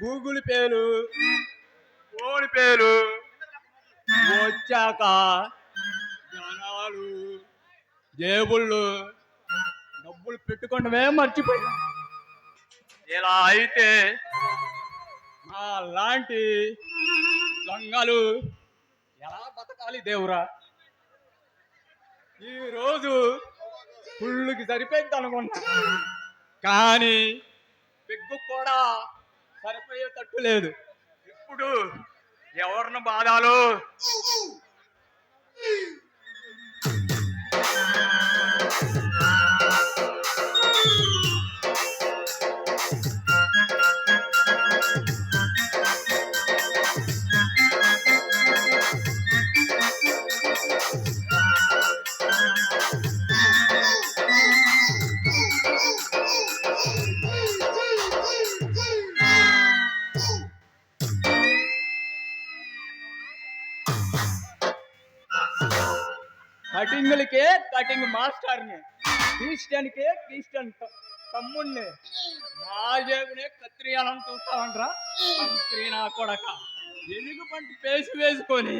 Google పేలు phone పేలు వచ్చాక జనాలు జేబుళ్ళు డబ్బులు పెట్టుకోవడమే మర్చిపోయా. ఇలా అయితే మా లాంటి దొంగలు ఎలా బతకాలి దేవురా? ఈరోజు ఫుల్లుకి సరిపోయింది అనుకున్నా కానీ పెగ్గు కూడా సరిపోయేటట్టు లేదు. ఇప్పుడు ఎవరిని బాధాలు? కటింగ్లకే కటింగ్ మాస్టర్ని. క్రిస్టియన్కే క్రిస్టియన్ తమ్ముణ్ణి. నా జేబునే కత్రియాలని చూస్తామంట్రా కత్రి నా కొడక. ఎలుగు పంట పేసి వేసుకొని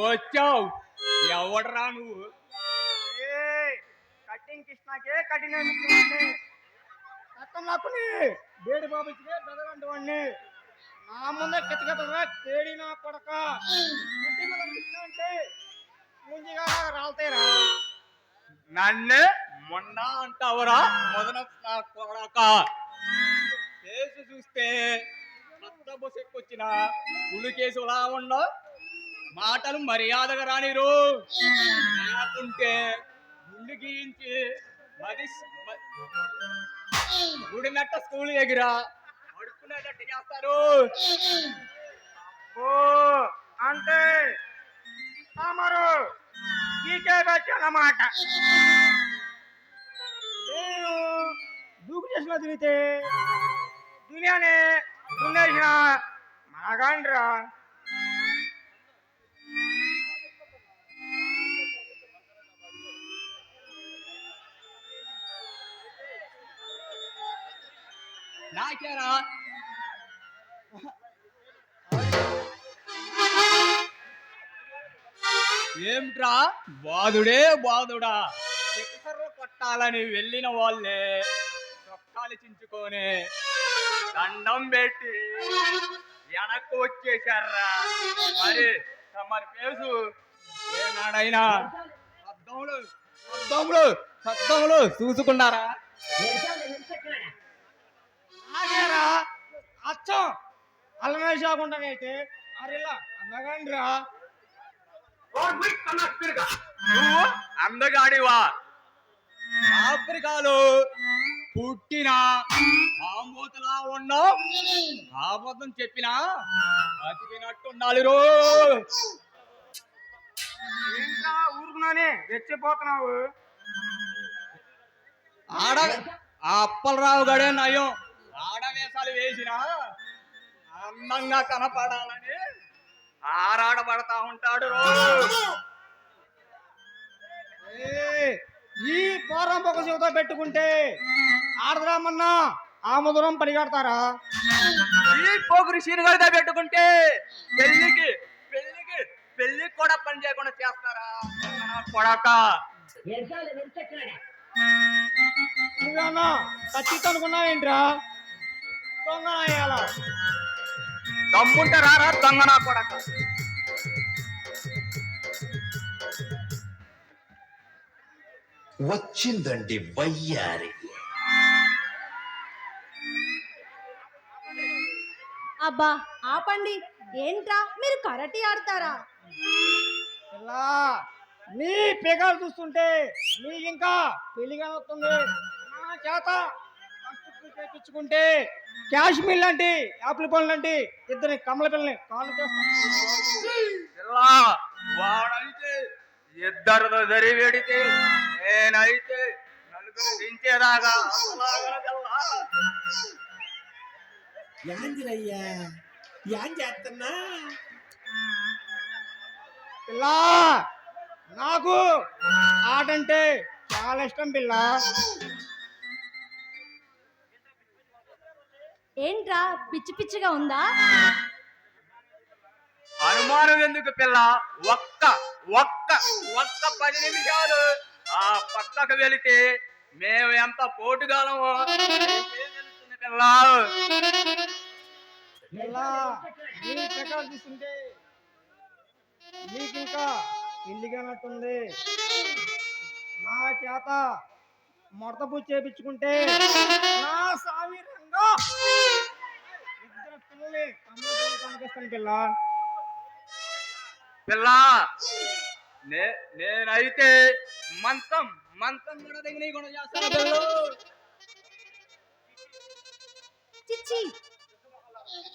వచ్చావు. ఎవడరా నువ్వు? కటింగ్ కృష్ణకే కటింగ్ రక్తం లాక్కుని బేడి బాబుకి బెదగండి వాడిని నా ముందే కథ తేడి నా కొడక అంటే నన్ను మొన్న అంటావరా మొదన నా కొడక కేసు చూస్తే కొత్త బస్సు ఎక్కొచ్చిన పులి కేసు ఎలా ఉండవు మాటలు మర్యాదగా రానిరు. లేకుంటే గుండు గీయించి మది మ- గుడి మెట్ట స్కూల్ ఎగిరా అడుక్కునేటట్టు చేస్తారు. ఓ అంటే తమరు గీకే అన్నమాట నేను దూకు చేసిన తిరిగితే దునియానే దున్నేసిన మాగాండ్రా నాకేరా ఏమిట్రా? బాధుడే బాధుడా చెక్కర్లు కొట్టాలని వెళ్ళిన వాళ్ళే. చొక్కాలు చించుకొని దండం పెట్టి వెనక్కు వచ్చేశారా? మరి మరి ఫేసు ఏనాడైనా అద్దములు అద్దములు సద్దములు చూసుకున్నారా? ఆగేరా? అచ్చం. అల్లమే అయితే అరిలా అందగండిరా నువ్వు అందగాడివా? ఆఫ్రికాలో పుట్టిన ఆంబోతులా ఉన్నావు? ఆబోధం చెప్పినా బతికినట్టు ఉండాలి రో. ఏంట్రా ఊరుకున్నానే రెచ్చిపోతున్నావు. ఆడ ఆ అప్పలరావు గడే నయం. ఆడవేషాలు వేసిన అందంగా కనపడాలని ఆరాడబడతా ఉంటాడు ఈ పోరం పొగ చెవితో పెట్టుకుంటే ఆడదామన్నా ఆముదరం పరిగెడతారా ఈ పోగురు సీనుగడితో పెట్టుకుంటే పెళ్ళికి పెళ్ళికి పెళ్ళికి కూడా పని చేయకుండా చేస్తారా? కొడక. నువ్వేమన్నా ఖచ్చితంగా అనుకున్నావేంట్రా? దొంగ దమ్ముంటే రారా దొంగ నా కొడక. వచ్చిందండి వయ్యారి. అబ్బా ఆపండి. ఏంట్రా? మీరు కరటి ఆడతారా? ఇలా నీ పిగలు చూస్తుంటే నీకు ఇంకా పెళ్ళిగా వస్తుంది నా చేత చేపించుకుంటే కాశ్మీర్ లాంటి యాపిల్ పనులు లాంటి ఇద్దరి కమల పిల్లని ఇలా వాడైతే ఇద్దరు దరి వెడితే నేనైతే నలుగురు దించేదాకా. యాందిరయ్యా చేస్తున్నా పిల్ల నాకు ఆట అంటే చాలా ఇష్టం పిల్ల ఏంట్రా? పిచ్చి పిచ్చిగా ఉందా? అనుమానం ఎందుకు పిల్ల? ఒక్క ఒక్క ఒక్క పది నిమిషాలు ఆ పక్కకు వెళితే మేము ఎంత పోటుగాలమో పిల్ల. చూస్తుంటే ఇంకా పెళ్ళిగానట్టుంది నా చేత మొడత పూజ చేపించుకుంటే నా సామి ఇద్దరు కనిపిస్తాను పిల్ల పిల్ల నే- నేనైతే మంచం మంచం కూడా దగ్గర కూడా చేస్తాను. పిల్ల చిచ్చి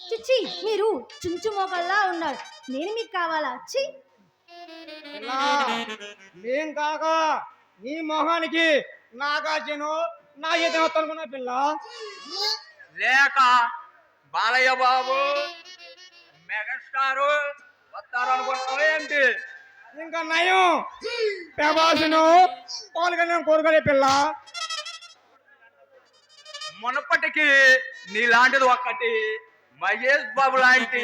చిచ్చి మీరు చుంచు మొగల్లా ఉన్నారు. నేను మీకు కావాలా? చి మేం కాక నీ మొహానికి నాగార్జును నా ఈత అనుకున్నా పిల్ల. లేక బాలయ్య బాబు మెగాస్టార్ వస్తారు అనుకుంటావు ఏంటి? ఇంకా నయం. ప్రభాసును పాల్గొన కోరుకోలే పిల్ల. మునపటికి నీలాంటిది ఒక్కటి మహేష్ బాబు లాంటి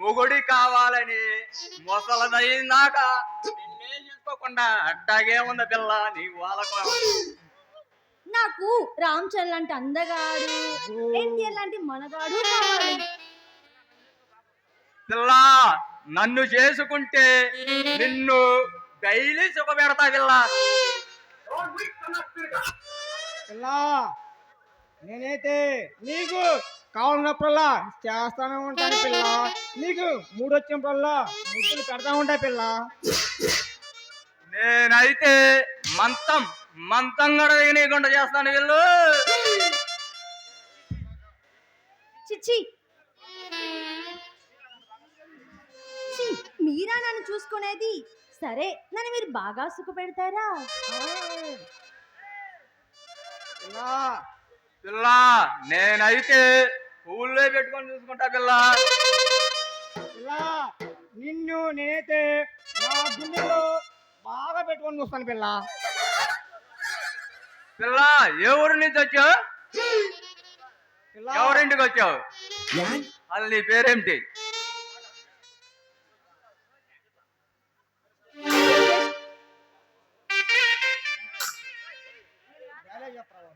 మొగుడి కావాలని ముసలదైనాక నిన్నేం చేసుకోకుండా అడ్డాగే ఉంది పిల్ల నీ వాళ్ళకు నాకు రామ్ చరణ్ లాంటి అందగాడు ఎన్టీఆర్ లాంటి మనగాడు పిల్ల నన్ను చేసుకుంటే నిన్ను డైలీ సుఖ పెడతా పిల్ల. పిల్ల నేనైతే నీకు కావాలన్నప్పుడల్లా చేస్తానే ఉంటాను పిల్ల. నీకు మూడు వచ్చినప్పుడల్లా ముద్దులు పెడతా ఉంటా పిల్ల. నేనైతే మంతం మంతం కూడా నీకుండా చేస్తాను వీళ్ళు. చిచ్చి. మీరా నన్ను చూసుకునేది? సరే నన్ను మీరు బాగా సుఖపెడతారా? పిల్ల పిల్ల నేనైతే ఊళ్ళో పెట్టుకొని చూసుకుంటా పిల్ల. పిల్ల నిన్ను నేనైతే నా గుండెలో బాగా పెట్టుకొని చూస్తాను పిల్ల. పిల్ల ఏ ఊరి నుంచి వచ్చావు? ఎవరింటికి వచ్చావు? అది నీ పేరేమిటి డైలాగ్ చెప్పరా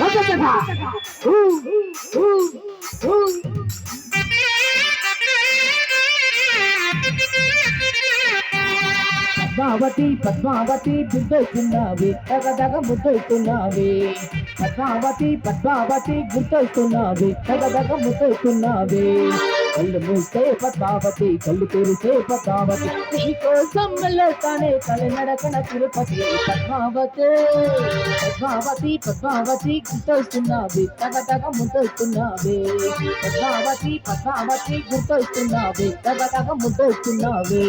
బాబు. పద్మావతి పద్మావతి గుర్తొస్తున్నావి. తగదగ ముద్దొస్తున్నావి. పద్మావతి పద్మావతి గుర్తొస్తున్నావి. తగదగ ముద్దొస్తున్నావి. కళ్ళు మూస్తే పద్మావతి కళ్ళు తెరిసే పద్మావతి. నీకోసం వెళ్ళొస్తానే కళ్ళు నడకన తిరుపతి పద్మావతి. పద్మావతి పద్మావతి గుర్తొస్తున్నావే తగ తగ ముద్దొస్తున్నావే పద్మావతి పద్మావతి గుర్తొస్తున్నావి తగదగ ముద్దొస్తున్నావి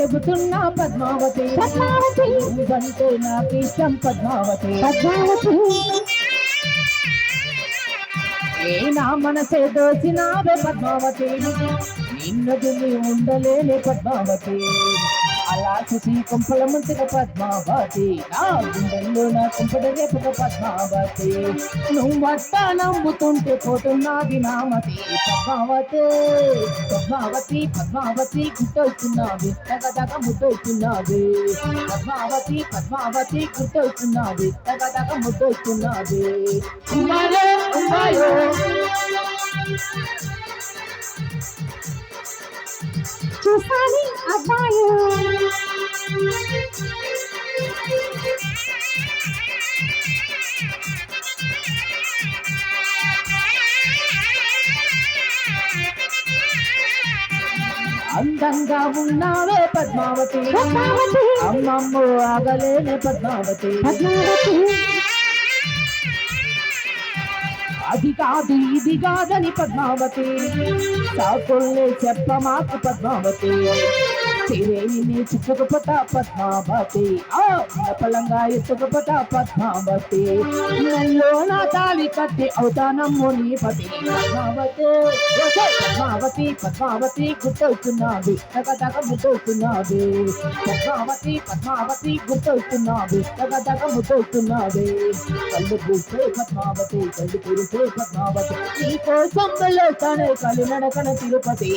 చెబుతున్నా పద్మావతి. పద్మావతి. నువ్వంటే నాకు ఇష్టం పద్మావతి. పద్మావతి. ఏ నా మనసే దోచినావే పద్మావతి. నిన్నది ఉండలేని పద్మావతి. అలా చూసి కుంపల ముంచిన పద్మావతి. నా గుండెల్లో నా కుంపడ రేపుక పద్మావతి. నువ్వట్ట నమ్ముతుంటే పోతున్నాది నామతి పద్మావతి పద్మావతి పద్మావతి గుర్తొస్తున్నావి తగదగ ముద్దొస్తున్నావి పద్మావతి పద్మావతి గుర్తొస్తున్నావి తగదగ ముద్దొస్తున్నావి ఉమ్మాయో ఉమ్మాయో. చూస్తాని అబ్బాయి. అందంగా ఉన్నావే పద్మావతి. అమ్మమ్మ ఆగలేని పద్మావతి. పద్మావతి. అది కాదు ఇది కాదని పద్మావతి. సాకుల్ని చెప్ప మాకు పద్మావతి. తిరేని చుట్టుకుపోతా పద్మావతి పలంగా ఎత్తుకుపోతా పద్మావతి నల్లో నా తాళి కట్టి అవుతానమ్ము నీ పతి పద్మావతి పద్మావతి పద్మావతి గుర్తవుతున్నది తగ తగ పద్మావతి పద్మావతి గుర్తవుతున్నది తగదగ తగ కళ్ళు పూసే పద్మావతి కళ్ళు కురిసే పద్మావతి. నీ కోసం వెళ్ళొస్తానే కలి నడకన తిరుపతి.